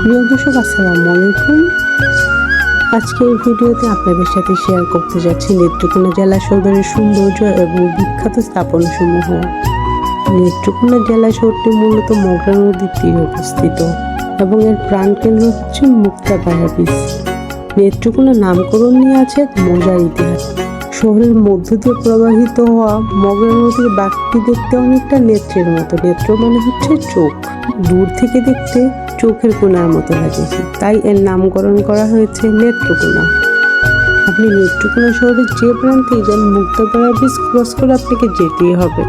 প্রিয় দর্শক, আসসালামু আলাইকুম। আজকে এই ভিডিওতে আপনাদের সাথে শেয়ার করতে যাচ্ছি নেত্রকোনা জেলা সদরের সৌন্দর্য এবং বিখ্যাত স্থাপনসমূহ। নেত্রকোনা জেলা শহরটি মূলত মগরা নদীর তীরে অবস্থিত এবং এর প্রাণকেন্দ্র হচ্ছে মুক্তাপাড়া বীচ নেত্রকোনা নামকরণ নিয়ে আছে এক মজার ইতিহাস। শহরের মধ্য দিয়ে প্রবাহিত হওয়া মগরা নদীর বাঘটি দেখতে অনেকটা নেত্রের মতো। নেত্র মানে হচ্ছে চোখ। দূর থেকে দেখতে চোখের কোনার মতো লাগেছে। তাই এর নামকরণ করা হয়েছে নেত্রকোনা আপনি নেত্রকোনা শহরের যে প্রান্তেই যান, মুক্তাপাড়া ব্রিজ ক্রস করে আপনাকে যেতেই হবে।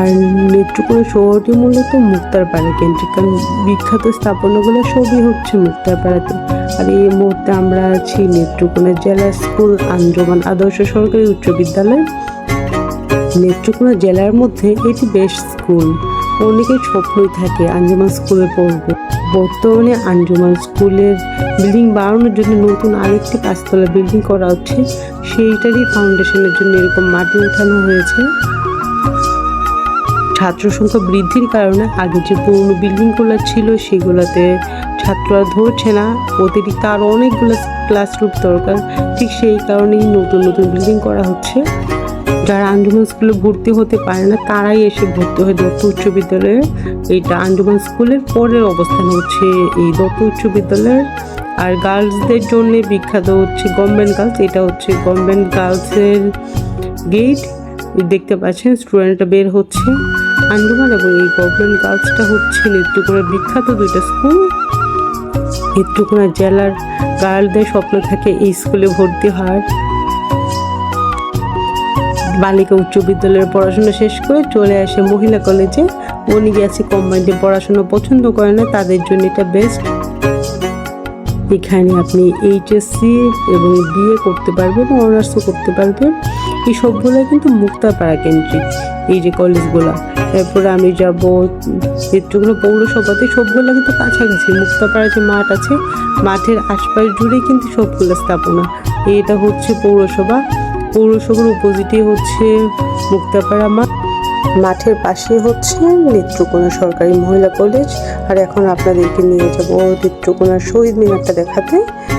আর নেত্রকোনা শহরটি মূলত মুক্তারপাড়া কেন্দ্রিক। কারণ বিখ্যাত স্থাপনাগুলো সবই হচ্ছে মুক্তারপাড়াতে। আর এই মুহূর্তে আমরা আছি নেত্রকোনা জেলা স্কুল আঞ্জমান আদর্শ সরকারি উচ্চ বিদ্যালয়। নেত্রকোনা জেলার মধ্যে এটি বেস্ট স্কুল। অনেকের স্বপ্নই থাকে আঞ্জমান স্কুলে পড়বে। বর্তমানে আঞ্জুমান স্কুলের বিল্ডিং বাড়ানোর জন্য নতুন আরেকটি পাঁচতলা বিল্ডিং করা হচ্ছে। সেইটারই ফাউন্ডেশনের জন্য এরকম মাটি উঠানো হয়েছে। ছাত্র সংখ্যা বৃদ্ধির কারণে আগে যে পুরনো বিল্ডিংগুলো ছিল, সেগুলোতে ছাত্ররা ধরছে না। অতিরিক্ত আরও অনেকগুলো ক্লাসরুম দরকার। ঠিক সেই কারণেই নতুন নতুন বিল্ডিং করা হচ্ছে। যারা আঞ্জুমান স্কুলে ভর্তি হতে পারে না, তারাই এসে ভর্তি হয় দত্ত উচ্চ বিদ্যালয়ে এইটা আঞ্জুমান স্কুলের পরের অবস্থান হচ্ছে এই দত্ত উচ্চ বিদ্যালয়ের। আর গার্লসদের জন্য বিখ্যাত হচ্ছে গভর্নমেন্ট গার্লস, এটা হচ্ছে গভর্নমেন্ট গার্লসের গেট। দেখতে পাচ্ছেন স্টুডেন্টটা বের হচ্ছে। আঞ্জুমান এবং এই গভর্নমেন্ট গার্লসটা হচ্ছে নেত্রকোনার বিখ্যাত দুইটা স্কুল। নেত্রকোনা জেলার গার্লদের স্বপ্ন থাকে এই স্কুলে ভর্তি হওয়ার। বালিকা উচ্চ বিদ্যালয়ের পড়াশোনা শেষ করে চলে আসে মহিলা কলেজে। উনি গেছে কম্বাইন্ডে পড়াশোনা পছন্দ করে না, তাদের জন্য এটা বেস্ট এখানে আপনি এইচএসসি এবং বিএ করতে পারবেন অনার্সও করতে পারবেন। এই সবগুলো কিন্তু মুক্তাপাড়া কেন্দ্রিক, এই যে কলেজগুলো। এরপরে আমি যাব চিত্রগুলো পৌরসভাতে, সবগুলো কিন্তু কাছাকাছি, মুক্তাপাড়া যে মাঠ আছে, মাঠের আশপাশ জুড়ে কিন্তু সবগুলো স্থাপনা। এটা হচ্ছে পৌরসভা। পৌরসভার অপোজিটে হচ্ছে মুক্তাপাড়া মাঠ। মাঠের পাশে হচ্ছে নেত্রকোনা সরকারি মহিলা কলেজ। আর এখন আপনাদেরকে নিয়ে যাব নেত্রকোনা শহীদ মিনারটা দেখাতে।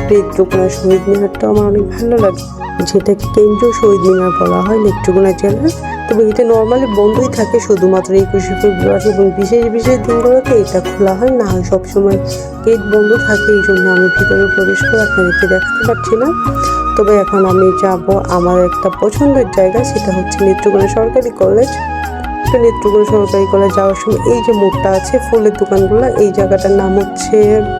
নেত্রকোনা শহীদ মিনারটা আমার অনেক ভালো লাগে। যেটাকে কেন্দ্রীয় শহীদ মিনার বলা হয় নেত্রকোনা জেলার তবে এটা নর্মালি বন্ধই থাকে শুধুমাত্র একুশে ফেব্রুয়ারি এবং বিশেষ বিশেষ দিনগুলোতে এটা খোলা হয়। না সবসময় গেট বন্ধ থাকে এই জন্য আমি ভিতরে প্রবেশ করে আপনাদেরকে দেখাতে পারছি না। তবে এখন আমি যাব আমার একটা পছন্দের জায়গা, সেটা হচ্ছে নেত্রকোনা সরকারি কলেজ। তো নেত্রকোনা সরকারি কলেজ যাওয়ার সময় এই যে মোড়টা আছে, ফুলের দোকানগুলো, এই জায়গাটার নাম হচ্ছে